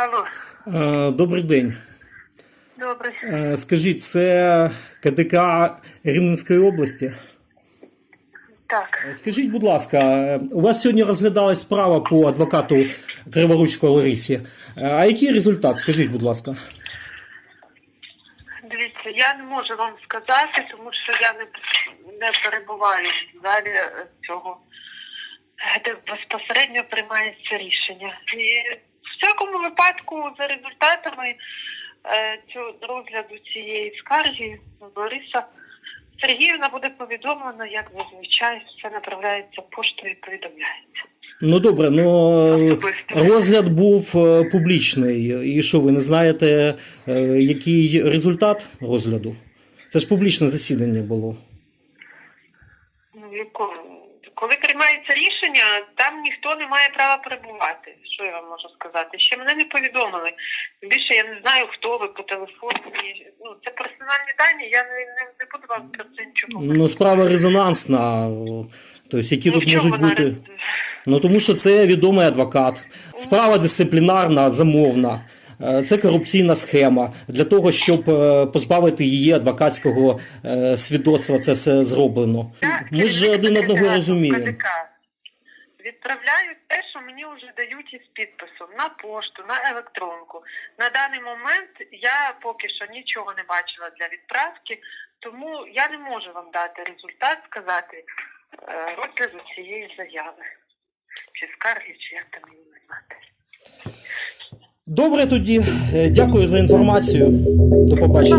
Алло, Е, Добрий день. добре. Е, Скажіть, це КДК Рівненської області? Так, Е, Скажіть, будь ласка, у вас сьогодні розглядалась справа по адвокату Криворучко Ларисі. А який результат? Скажіть, будь ласка. дивіться, я не можу вам сказати, тому що я не, не перебуваю в залі цього, де безпосередньо приймається рішення. І всякому випадку, за результатами е, цього розгляду цієї скарги Бориса Сергіївна буде повідомлена, як зазвичай все направляється поштою і повідомляється. Ну добре, ну розгляд був е, публічний. І що, ви не знаєте, е, який результат розгляду? Це ж публічне засідання було. Ну, яко- Коли приймається рішення, там ніхто не має права перебувати. Що я вам можу сказати? Ще мене не повідомили. Більше я не знаю, хто ви по телефону. Ну, це персональні дані, я не, не, не буду вам про це нічого. Ну, справа резонансна. Тобто, які Ну, тут можуть бути. роз- Ну тому що це відомий адвокат. Справа дисциплінарна, замовна. Е, Це корупційна схема для того, щоб е, позбавити її адвокатського е, свідоцтва. Це все зроблено. Ми ж один одного розуміємо. КДК. Відправляю те, що мені вже дають із підписом на пошту, на електронку. На даний момент я поки що нічого не бачила для відправки, тому я не можу вам дати результат, сказати розгляду цієї заяви. Чи скарги, чи як там її назвати. Добре, тоді Е, дякую за інформацію. До побачення.